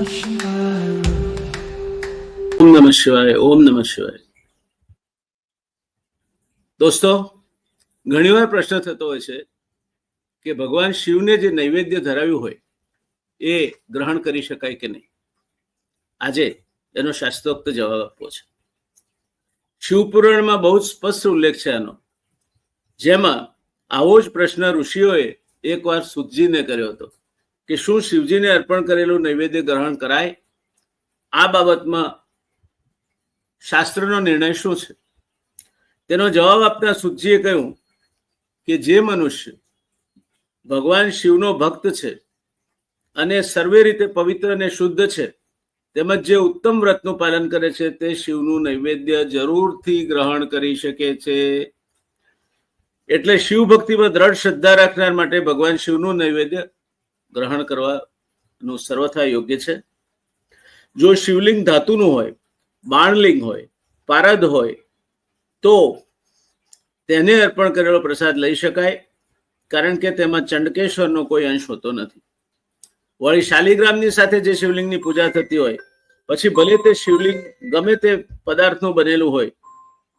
ઓમ नमः शिवाय, ओम नमः शिवाय। દોસ્તો ઘણીવાર પ્રશ્ન થતો હોય છે કે ભગવાન શિવને જે નૈવેદ્ય ધરાવ્યું હોય, એ ગ્રહણ કરી શકાય કે નહીં? આજે એનો શાસ્ત્રોક્ત જવાબ આપવો છે. શિવપુરાણમાં બહુ સ્પષ્ટ ઉલ્લેખ છે આનો. જેમાં આવો જ પ્રશ્ન ઋષિઓએ એકવાર સુતજીને કર્યો હતો. કે શું શિવજીને અર્પણ કરેલું નૈવેદ્ય ગ્રહણ કરાય? આ બાબતમાં શાસ્ત્રનો નિર્ણય શું છે? તેનો જવાબ આપતા સુખજીએ કહ્યું કે જે મનુષ્ય ભગવાન શિવનો ભક્ત છે અને સર્વે રીતે પવિત્ર અને શુદ્ધ છે, તેમજ જે ઉત્તમ વ્રતનું પાલન કરે છે, તે શિવનું નૈવેદ્ય જરૂરથી ગ્રહણ કરી શકે છે. એટલે શિવ ભક્તિમાં દ્રઢ શ્રદ્ધા રાખનાર માટે ભગવાન શિવનું નૈવેદ્ય ગ્રહણ કરવાનું સર્વથા યોગ્ય છે. જો શિવલિંગ ધાતુનું હોય, બાણલિંગ હોય, પારદ હોય, તો તેને અર્પણ કરેલો પ્રસાદ લઈ શકાય, કારણ કે તેમાં ચંડકેશ્વરનો કોઈ અંશ હોતો નથી. વળી શાલિગ્રામની સાથે જે શિવલિંગની પૂજા થતી હોય, પછી ભલે તે શિવલિંગ ગમે તે પદાર્થનું બનેલું હોય,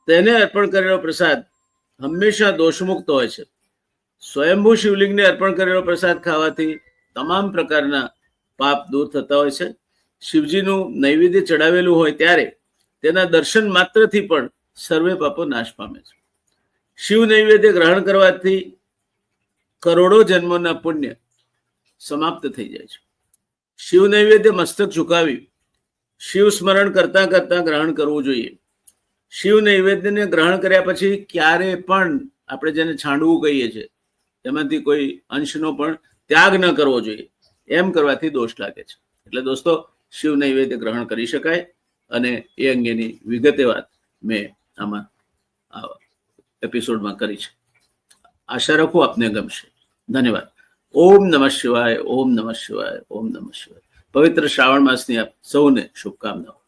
તેને અર્પણ કરેલો પ્રસાદ હંમેશા દોષમુક્ત હોય છે. સ્વયંભૂ શિવલિંગને અર્પણ કરેલો પ્રસાદ ખાવાથી તમામ પ્રકારના પાપ દૂર થતા હોય છે. શિવજીનું નૈવેદ્ય ચડાવેલું હોય ત્યારે તેના દર્શન માત્રથી પણ સર્વે પાપો નાશ પામે છે. શિવ નૈવેદ્ય ગ્રહણ કરવાથી કરોડો જન્મોના પુણ્ય સમાપ્ત થઈ જાય છે. શિવ નૈવેદ્ય મસ્તક ઝુકાવી શિવ સ્મરણ કરતા કરતા ગ્રહણ કરવું જોઈએ. શિવ નૈવેદ્યને ગ્રહણ કર્યા પછી ક્યારે પણ આપણે જેને છાંડવું કહીએ છીએ, તેમાંથી કોઈ અંશનો પણ ત્યાગ ન કરવો જોઈએ. એમ કરવાથી દોષ લાગે છે. એટલે દોસ્તો, શિવ નૈવેદ્ય ગ્રહણ કરી શકાય અને એ અંગેની વિગતે વાત મેં આમાં એપિસોડમાં કરી છે. આશા રાખું આપને ગમશે. ધન્યવાદ. ઓમ નમઃ શિવાય, ઓમ નમઃ શિવાય, ઓમ નમઃ શિવાય. પવિત્ર શ્રાવણ માસની આપ સૌને શુભકામનાઓ.